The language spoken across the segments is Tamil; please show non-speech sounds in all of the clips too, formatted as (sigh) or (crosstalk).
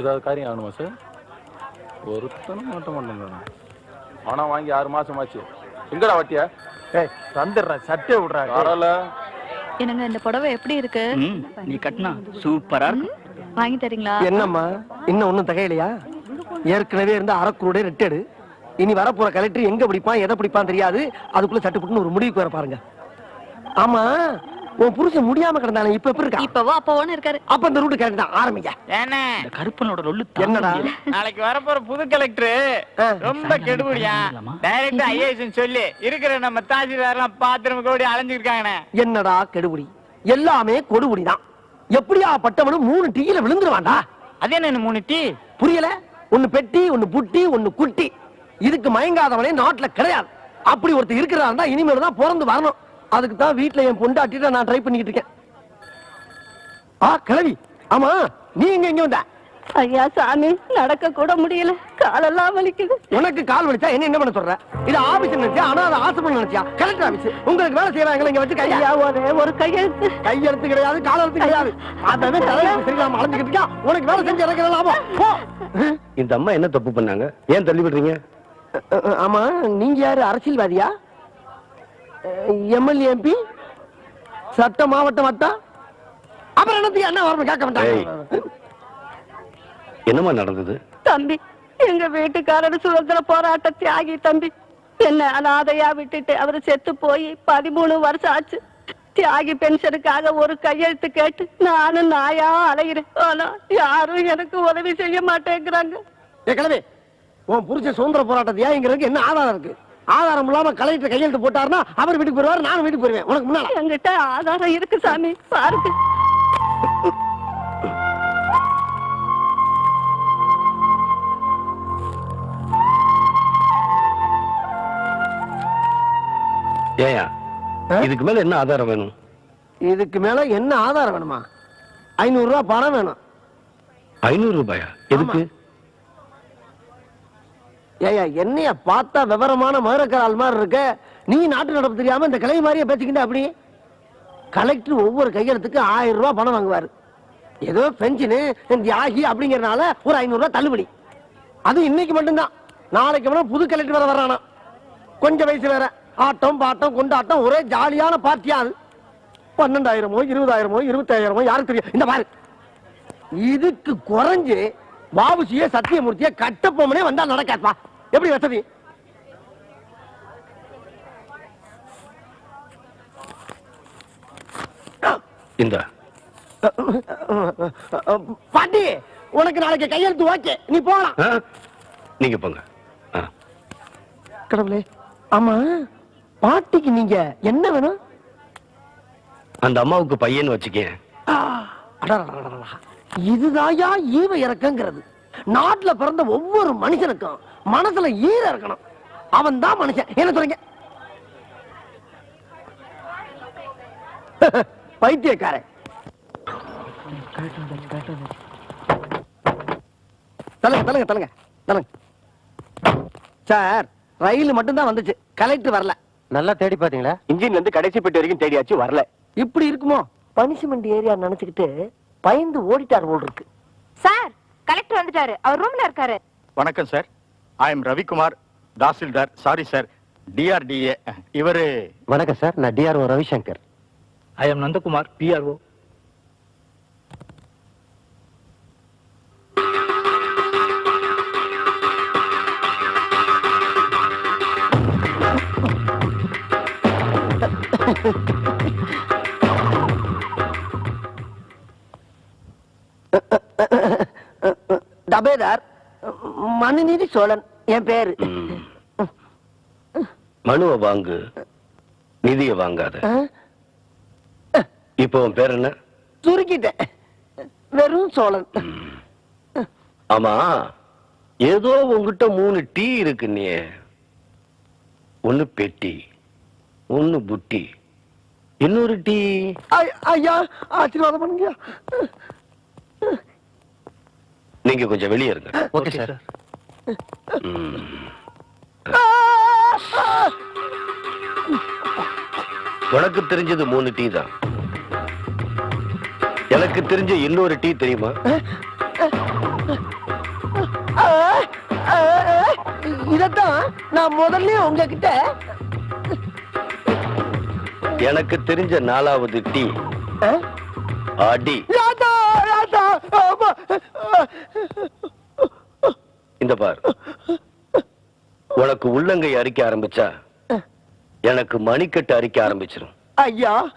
ஏதாவது காரியம் ஆகணுமா சார் ஒருத்தனும் மாட்ட மாட்டேங்கிறான் பணம் வாங்கி ஆறு மாசம் ஆச்சு. எங்கடா வட்டியா? ஏய் தந்துடுறேன். சட்டை விடுறாங்க வரல என்னங்க இந்த புடவை எப்படி இருக்கு? நீ கட்டினா சூப்பரா இருக்கும் வாங்கி தரீங்களா? என்னம்மா இன்னும் ஒண்ணும் தகையிலையா? ஏற்கனவே இருந்த அறக்குருடைய ரெட்டடு இனி வரப்போற கலெக்டர் எங்க பிடிப்பான் எதை பிடிப்பான் தெரியாது. அதுக்குள்ள சட்டுப்புட்டுன்னு ஒரு முடிவுக்கு வர பாருங்க. ஆமா உன் புருஷன் முடியாம கிடந்தானே இப்ப எப்படி இருக்கா இப்பவோ அப்பவோன்னு இருக்காரு. அப்ப இந்த ரூட் கரெக்ட் தான் ஆரம்பிங்க இந்த கருப்பனோட லொல்லு என்னடா? நாளைக்கு வரப்போற புது கலெக்டர். ரொம்ப கெடுபடியா? டைரக்டா ஐஏஎஸ் சொல்லி இருக்கிற நம்ம தாசில்தார் எல்லாம் பாத்திரம் கோடி அலைஞ்சிருக்காங்கண்ணே. என்னடா கெடுபடி? எல்லாமே கொடுபடி தான் எப்படியா பட்டவனும் மூணு டீயில விழுந்துருவான்டா? அது என்ன மூணு டீ? புரியல? ஒண்ணு பெட்டி ஒண்ணு புட்டி ஒண்ணு குட்டி. இதுக்கு மயங்காதவனே நாட்டுல கிடையாது. அப்படி ஒருத்தர் இருக்கிறதா இருந்தா இனிமேல் தான் பிறந்து வரணும். அதுக்கு தான் வீட்டுல என் பொண்டாட்டிட்ட நான் ட்ரை பண்ணிக்கிட்டு இருக்கேன். ஆ கிளவி ஆமா நீ எங்க இங்க வந்த? ஐயா சாமி நடக்க கூட முடியல. காலெல்லாம் வலிக்குது. உனக்கு கால் வலிச்சா என்ன என்ன பண்ண சொல்ற? இது ஆபீஸ் நினைச்சியா? ஆனா அது ஆசிரமம் நினைச்சியா? கலெக்டர் ஆபீஸ் உங்களுக்கு வேலை செய்யறாங்க இங்க வச்சு கையா? ஒரே ஒரு கையெழுத்து கையெழுத்து கிடையாது கால் எழுத்து கிடையாது. அதான் தலைவர் சரியில்லாம அலைஞ்சுக்கிட்டு இருக்கா உனக்கு வேலை செஞ்சு இறக்கிற லாபம். இந்த அம்மா என்ன தப்பு பண்ணாங்க? ஏன் தள்ளி விடுறீங்க? ஆமா நீங்க யாரு அரசியல்வாதியா? எம்எல்ஏ எம்பி சட்ட மாவட்ட வட்டம் அப்புறம் என்னத்துக்கு என்ன வரணும் கேட்க மாட்டாங்க என்னம்மா நடந்தது? தம்பி எங்க வீட்டுக்காரர் சுதந்திர போராட்ட தியாகி தம்பி. என்ன அனாதையா விட்டுட்டு அவரு செத்து போய் பதிமூணு வருஷம் ஆச்சு. தியாகி பென்ஷனுக்காக ஒரு கையெழுத்து கேட்டு நானும் நாயா அலைகிறேன் ஆனா யாரும் எனக்கு உதவி செய்ய மாட்டேங்கிறாங்க. ஏ கிளவி உன் புருஷ சுதந்திர போராட்டத்தை ஏங்கிறதுக்கு என்ன ஆதாரம் இருக்கு? ஆதாரம் இல்லாம கலெக்டர் கையெழுத்து போட்டாருன்னா அவர் வீட்டுக்கு போயிருவாரு நானும் வீட்டுக்கு போயிருவேன். உனக்கு முன்னால. என்கிட்ட ஆதாரம் இருக்கு சாமி. பாருங்க. ஏயா? இதுக்கு மேல என்ன ஆதாரம் வேணும்? இதுக்கு மேல என்ன ஆதாரம் வேணுமா? ஐநூறு ரூபாய் பணம் வேணும். ஐநூறு ரூபாயா? எதுக்கு? ஏயா என்னைய பார்த்தா விவரமான மதுரக்கரால் மாதிரி இருக்க? நீ நாட்டு நடப்பு தெரியாம இந்த கிளை மாதிரியே பேசிக்கிட்ட அப்படி? கலெக்டர் ஒவ்வொரு கையெழுத்துக்கு ஆயிரம் ரூபாய் பணம் வாங்குவாரு. ஏதோ பென்ஷனு தியாகி அப்படிங்கிறனால ஒரு ஐநூறுரூவா தள்ளுபடி. அது இன்னைக்கு மட்டும்தான். நாளைக்கு வேணா புது கலெக்டர் வேற வர்றானா? கொஞ்சம் வயசு வேற. ஆட்டம் பாட்டம் கொண்டாட்டம் ஒரே ஜாலியான பார்ட்டியா அது. பன்னெண்டாயிரமோ இருபதாயிரமோ இருபத்தாயிரமோ யாருக்கு தெரியும்? இந்த பாரு. இதுக்கு குறைஞ்சு பாபுசிய சத்தியமூர்த்தியை கட்டப்போமனே வந்தா நடக்காதுப்பா. எப்படி வசதி இந்த பாட்டி உனக்கு நாளைக்கு கையெழுத்து ஓகே நீ போகலாம்? நீங்க போங்க. கடவுளே ஆமா பாட்டிக்கு நீங்க என்ன வேணும் அந்த அம்மாவுக்கு பையன் வச்சுக்கேன். இதுதாயா ஈவ இறக்கங்கிறது நாட்டுல பிறந்த ஒவ்வொரு மனுஷனுக்கும் மனசுல ஈர இருக்கணும். அவன் தான் மனுஷன். என்ன சொல்றீங்க? (laughs) பைத்தியக்காரன். தலங்க தலங்க தலங்க தலங்க சார் ரயில் மட்டும்தான் வந்துச்சு. கலெக்டர் வரல. நல்லா தேடி பாத்தீங்களா இன்ஜின்ல இருந்து கடைசி பெட்டி வரைக்கும் தேடியாச்சு வரல. இப்படி இருக்குமோ? பனிஷ்மெண்ட் ஏரியா நினைச்சுக்கிட்டு பயந்து ஓடிட்டார் போல் இருக்கு. சார் கலெக்டர் வந்துட்டாரு. அவர் ரூம்ல இருக்காரு. வணக்கம் sir. I am Ravikumar tahsildar sorry sir DRDA இவரு வணக்கம் சார் நான் DRO Ravishankar. I am Nandakumar PRO டபேதார் Manuneedhi Cholan என் பேரு. மனுவை வாங்கு நிதியை வாங்காத? இப்போ உன் பேர் என்ன? சுருக்கிட்டேன். வெறும் சோழன். ஆமா ஏதோ உன்கிட்ட மூணு டீ இருக்கு நீ. ஒண்ணு பெட்டி ஒண்ணு புட்டி. இன்னொரு டீ? ஐயா ஆசீர்வாதம் பண்ணுங்க நீங்க கொஞ்சம் வெளியே இருங்க. Okay sir. உனக்கு தெரிஞ்சது மூணு டீ தான். எனக்கு தெரிஞ்ச இன்னொரு டீ தெரியுமா? இதத்தான் நான் முதல்ல உங்ககிட்ட எனக்கு தெரிஞ்ச நாலாவது டீ. அடி இந்த பார். உனக்கு உள்ளங்கை அரிக்க ஆரம்பிச்சா எனக்கு மணிக்கட்டு அரிக்க ஆரம்பிச்சிரும். ஐயா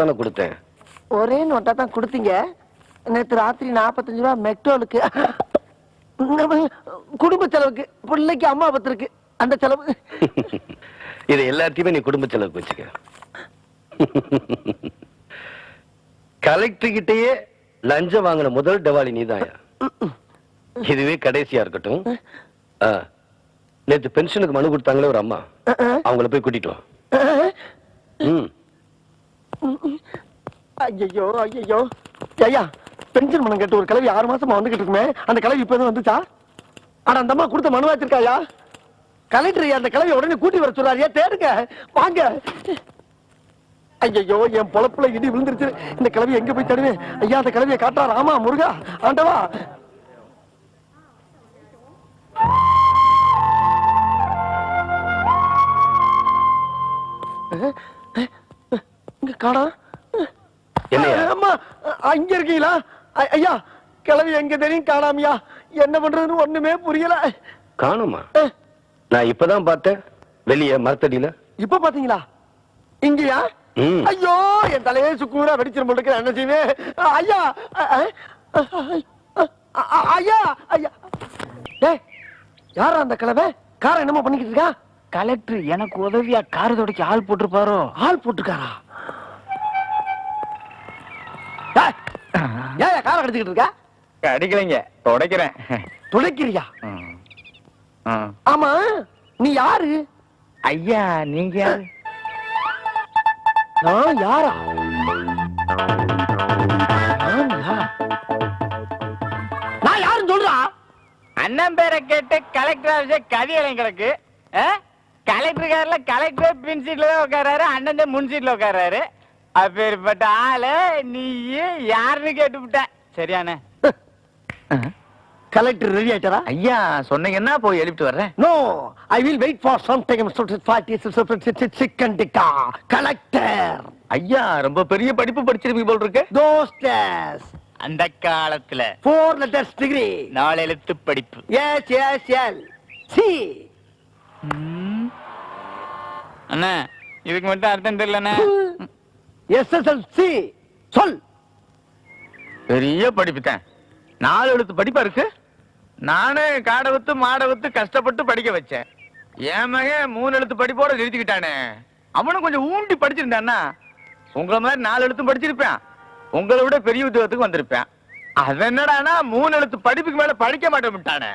தானே கொடுத்தேன். ஒரே நோட்டா தான் கொடுத்தீங்க. நேத்து ராத்திரி நாற்பத்தஞ்சு ரூபா மெக்டோலுக்கு குடும்ப செலவுக்கு பிள்ளைக்கு அம்மா பத்திருக்கு. அந்த செலவு. (laughs) இது எல்லாத்தையுமே நீ குடும்ப செலவுக்கு வச்சுக்க. (laughs) கலெக்டர் கிட்டயே லஞ்சம் வாங்கின முதல் டவாலி நீதாயா? இதுவே கடைசியா இருக்கட்டும். நேத்து பென்ஷனுக்கு மனு கொடுத்தாங்களே ஒரு அம்மா. அவங்கள போய் கூட்டிட்டு வா. ம். ஐயோ ஐயோ ஐயா பென்ஷன் மனம் கேட்டு ஒரு கிளவி ஆறு மாசமா வந்துகிட்டு இருக்குமே. அந்த கிளவி இப்ப வந்துச்சா? ஆனா அந்த அம்மா கொடுத்த மனு வச்சிருக்காயா? கலெக்டர் அந்த கிளவி உடனே கூட்டி வர சொல்றாரியா? தேடுங்க வாங்க. ஐயோ என் பொழப்புல இடி விழுந்துருச்சு. இந்த கிளவி எங்க போய் தடுவேன்? ஐயா அந்த கிளவியை காட்டுறா ராமா முருகா ஆண்டவா. இங்க காணா. என்னையா? அம்மா அங்க இருக்கீங்களா? ஐயா கிளவி எங்க தெரியும்? காணாமியா? என்ன பண்றதுன்னு ஒண்ணுமே புரியல. காணுமா? நான் இப்பதான் பார்த்தேன். வெளியே மரத்தடியில. இப்ப பாத்தீங்களா? இங்கயா. ஐயோ என் தலையே சுக்கூரா வெடிச்சிரும் இருக்கு, என்ன செய்வேன் ஐயா ஐயா ஐயா. டேய் யாரா அந்த கிழவை? காரை என்னமோ பண்ணிக்கிட்டு இருக்கா? கலெக்டர் எனக்கு உதவியா கார் தொடச்சி ஆள் போட்டிருப்பாரோ? ஆள் போட்டுக்காரா கடிச்சுக்கிட்டு இருக்கா? அடிக்கலைங்க தொடக்கிறேன். துடைக்கிறியா. ஆமா நீ யாரு? ஐயா நீங்க யாரு? நான் யாரா? நான் யாரா? நான் யாருன்னு சொல்றா? அண்ணன் பேரை கேட்டு கலெக்டர் ஆஃபீஸே கதியலை கிடக்கு. கலெக்டர் கார்ல கலெக்டர் பின் சீட்ல தான் உட்காராரு அண்ணன் முன் சீட்ல உட்காராரு அப்பேற்பட்ட ஆளு நீ யாருன்னு கேட்டுவிட்ட சரியானே கலெக்டர் ரெடி ஆயிட்டாரா? ஐயா சொன்னீங்கன்னா போய் எழுப்பிட்டு வர்றேன். No I will wait for some time chicken tikka collector ஐயா ரொம்ப பெரிய படிப்பு படிச்சிருப்பீங்க போல் இருக்கு. தோஸ்டர்ஸ் அந்த காலத்துல ஃபோர் லெட்டர்ஸ் டிகிரி நாலு எழுத்து படிப்பு. எஸ் எஸ் எல் சி அண்ணா இதுக்கு மட்டும் அர்த்தம் தெரியலண்ணே. எஸ்எஸ்எல்சி சொல். பெரிய படிப்புதான். நாலு எழுத்து படிப்பா இருக்கு? நானே காடை வித்து மாடை வித்து கஷ்டப்பட்டு படிக்க வச்சேன். என் மகன் மூணு எழுத்து படிப்போட நிறுத்திக்கிட்டானே. அவனும் கொஞ்சம் ஊண்டி படிச்சிருந்தான்னா உங்களை மாதிரி நாலு எழுத்தும் படிச்சிருப்பேன். உங்களை விட பெரிய உத்தியோகத்துக்கு வந்திருப்பேன். அது என்னடானா மூணு எழுத்து படிப்புக்கு மேல படிக்க மாட்டேன் விட்டானே.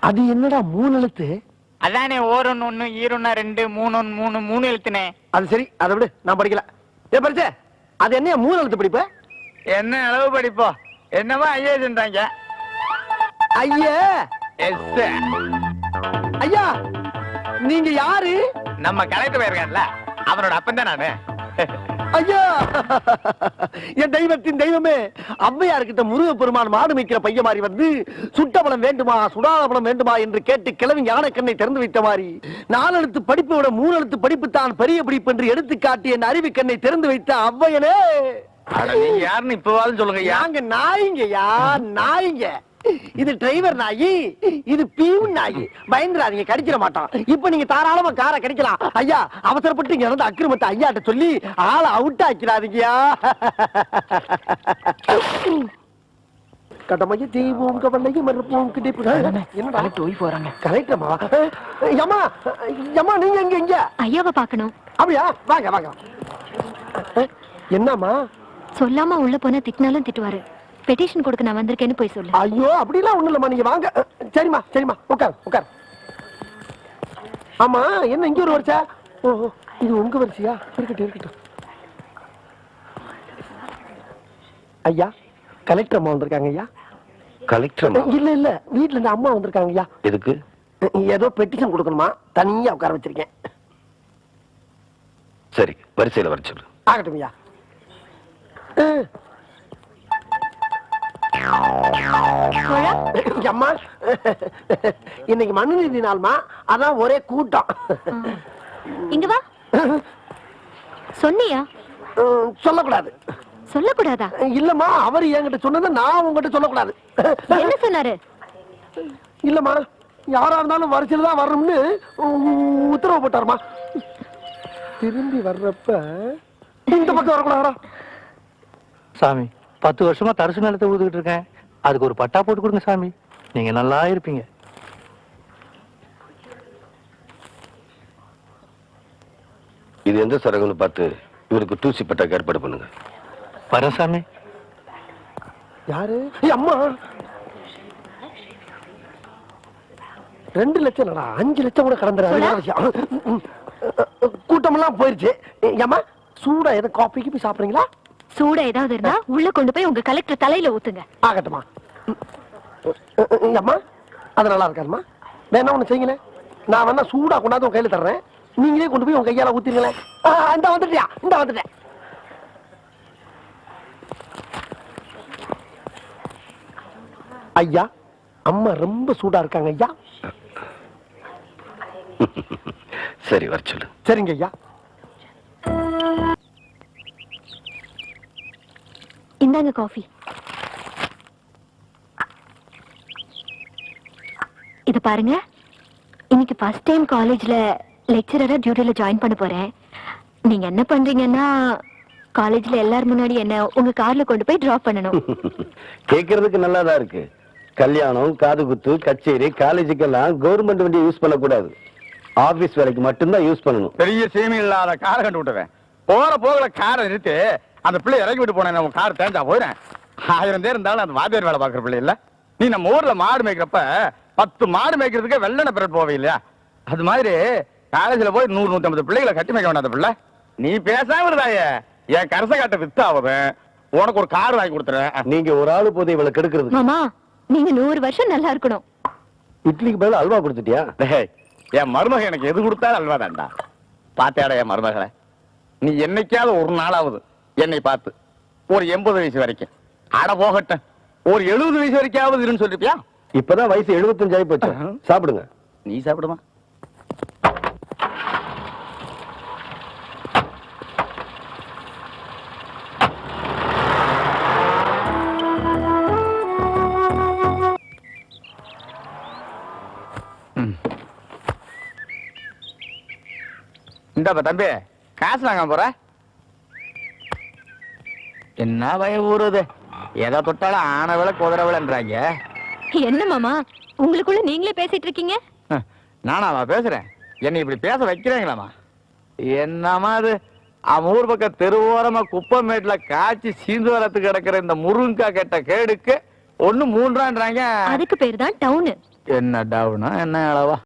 அது என்னடா மூணு எழுத்து? அதானே ஓரொன்னு ஒண்ணு ஈரொன்னா ரெண்டு மூணு மூணு மூணு எழுத்துனே. அது சரி அதை விடு நான் படிக்கல. ஏ படிச்ச அது என்ன மூணு எழுத்து படிப்பு? என்ன அளவு படிப்போ? என்னவா ஐஏஜ்ன்றாங்க ஐயா! எஸ். ஐயா நீங்க யாரு? நம்ம கலெக்டர் இருக்கான்ல அவனோட அப்பன் தான் நானு. ஐயா! என் தெய்வத்தின் தெய்வமே அம்மையார்கிட்ட முருக பெருமான் மாடு மேய்க்கிற பையன் மாதிரி வந்து சுட்டபலம் வேண்டுமா சுடாத பலம் வேண்டுமா என்று கேட்டு கிழவி ஞானக்கண்ணை திறந்து வைத்த மாதிரி நாலெழுத்து படிப்பை விட மூணு எழுத்து படிப்பு தான் பெரிய படிப்பு என்று எடுத்து காட்டி என் அறிவு கண்ணை திறந்து வைத்த அவ்வையனே யாருன்னு இப்பவாலும் சொல்லுங்க ஐயா. நாங்க நாய்ங்கய்யா நாய்ங்க. இது டிரைவர் நாயி இது பீவன் நாயி. பயந்துராதீங்க கடிச்சிட மாட்டான். இப்ப நீங்க தாராளமா காரை கடிக்கலாம். ஐயா அவசரப்பட்டு இங்க நடந்த அக்கிரமத்தை ஐயாட்ட சொல்லி ஆளை அவுட் ஆக்கிறாதீங்கயா கடமையை தெய்வம் கவலையும் மறுப்போம் என்னடா? ஒய்ஃப் வராங்க கலெக்டர்மா? யம்மா யம்மா நீங்க எங்க எங்க ஐயாவை பார்க்கணும். அப்படியா? வாங்க வாங்க. என்னம்மா? சொல்லாம உள்ள போனா திட்டினாலும் திட்டுவாரு. பெட்டிஷன் கொடுக்க நான் வந்திருக்கேன்னு போய் சொல்லு. ஐயோ அப்படிலாம் ஒண்ணும் இல்லம்மா. நீங்க வாங்க. சரிம்மா சரிம்மா. உட்கார் உட்கார். ஆமா என்ன இங்க ஒரு வரிசை? ஓ ஓ, இது உங்க வரிசையா? இருக்கட்டும் இருக்கட்டும். ஐயா கலெக்டர் அம்மா வந்திருக்காங்க ஐயா. கலெக்டர் இல்ல இல்ல. வீட்ல இருந்து அம்மா வந்திருக்காங்க ஐயா. எதுக்கு? ஏதோ பெட்டிஷன் கொடுக்கணுமா? தனியா உட்கார வச்சிருக்கேன். சரி வரிசையில வர சொல்லு. ஆகட்டும் ஐயா. அம்மா இன்னைக்கு மனுநீதி நாள்மா. அதான் ஒரே கூட்டம். இங்க வா. சொன்னியா? சொல்லக்கூடாது. சொல்லக்கூடாதா? இல்லம்மா அவர் என்கிட்ட சொன்னதை நான் உங்ககிட்ட சொல்லக்கூடாது. என்ன சொன்னாரு? இல்லம்மா யாரா இருந்தாலும் வரிசையில் தான் வரணும்னு உத்தரவு போட்டாருமா. திரும்பி வர்றப்ப இந்த பக்கம் வரக்கூடாதா? சாமி பத்து வருஷமா தரிசு நிலத்தை ஊதுகிட்டு இருக்கேன். அதுக்கு ஒரு பட்டா போட்டு கொடுங்க சாமி. நீங்க நல்லா இருப்பீங்க. இது எந்த சரகுன்னு பார்த்து இவருக்கு டூசி பட்டாக்கு ஏற்பாடு பண்ணுங்க. வரேன் சாமி. யாரு? அம்மா! ரெண்டு லட்சம் இல்லடா அஞ்சு லட்சம் கூட கடந்துறாரு. கூட்டமெல்லாம் போயிருச்சு. ஏம்மா சூடா எதை காஃபி கிப்பி சாப்பிடுறீங்களா? சூட ஏதாவது இருந்தா உள்ள கொண்டு போய் உங்க கலெக்டர் தலையில ஊத்துங்க. ஆகட்டுமா அம்மா அது நல்லா இருக்காதுமா வேணா ஒண்ணு செய்யுங்களேன் நான் வேணா சூடா கொண்டாந்து உங்க கையில தர்றேன். நீங்களே கொண்டு போய் உங்க கையால ஊத்திருங்களேன். இந்த வந்துட்டியா இந்த வந்துட்டேன். ஐயா அம்மா ரொம்ப சூடா இருக்காங்க ஐயா. சரி வர சொல்லு. சரிங்க ஐயா. இந்தாங்க காஃபி. இது பாருங்க. இன்னைக்கு ஃபர்ஸ்ட் டைம் காலேஜ்ல லெக்சரரா டியூட்டில ஜாயின் பண்ண போறேன். நீங்க என்ன பண்றீங்கன்னா காலேஜ்ல எல்லார் முன்னாடி என்ன உங்க கார்ல கொண்டு போய் டிராப் பண்ணணும். (laughs) கேட்கறதுக்கு நல்லாதான் இருக்கு. கல்யாணம் காது குத்து கச்சேரி காலேஜுக்கெல்லாம் கவர்மெண்ட் வண்டியை யூஸ் பண்ணக்கூடாது. ஆபீஸ் வேலைக்கு மட்டும்தான் யூஸ் பண்ணணும். பெரிய சீமை இல்லாத காரை கண்டு விட்டுறேன் போற போகல காரை நிறுத்தி அந்த பிள்ளை இறக்கி விட்டு போனேன் உன் கார் தேஞ்சா போயிறேன் ஆயிரம் பேர் இருந்தாலும் அந்த வாத்தியார் வேலை பார்க்குற பிள்ளை இல்ல. நீ நம்ம ஊர்ல மாடு மேய்க்கிறப்ப பத்து மாடு மேய்க்கிறதுக்கே வெள்ளன பிறட் போவே இல்லையா? அது மாதிரி காலேஜ்ல போய் நூறு நூத்தி ஐம்பது பிள்ளைகளை கட்டி மேய்க்க வேண்டாம் அந்த பிள்ளை. நீ பேசாம இருந்தாயே என் கரச காட்ட வித்தாவது உனக்கு ஒரு கார் வாங்கி கொடுத்துறேன். நீங்க ஒரு ஆளு போதை இவளை கெடுக்கிறது. மாமா நீங்க நூறு வருஷம் நல்லா இருக்கணும். இட்லிக்கு பதிலா அல்வா கொடுத்துட்டியா? டேய், என் மருமக எனக்கு எது கொடுத்தாலும் அல்வா தான்டா பாத்தியாடா என் மருமகளை. நீ என்னைக்காவது ஒரு நாளாவது என்னை பார்த்து ஒரு எண்பது வயசு வரைக்கும். அட போகட்டும் ஒரு எழுபது வயசு வரைக்காவது இருன்னு சொல்லிருப்பியா? இப்பதான் வயசு 75 ஆகி போச்சு. சாப்பிடுங்க. நீ சாப்பிடுமா? இந்தாப்பா தம்பி காசு வாங்க போற? என்ன பயம் ஊறுது? எதை தொட்டாலும் ஆன விலை குதிரை விலைன்றாங்க. என்ன மாமா? உங்களுக்குள்ள நீங்களே பேசிட்டு இருக்கீங்க? நானாவா பேசுறேன். என்னை இப்படி பேச வைக்கிறீங்களாமா? என்னமா அது அவன் ஊர் பக்கம் தெருவோரமா குப்பமேட்டுல காய்ச்சி சீந்து வரத்துக்கு கிடக்கிற இந்த முருங்கா கெட்ட கேடுக்கு ஒண்ணு மூன்றான்றாங்க. அதுக்கு பேர் தான் டவுனு. என்ன டவுனா? என்ன அளவா?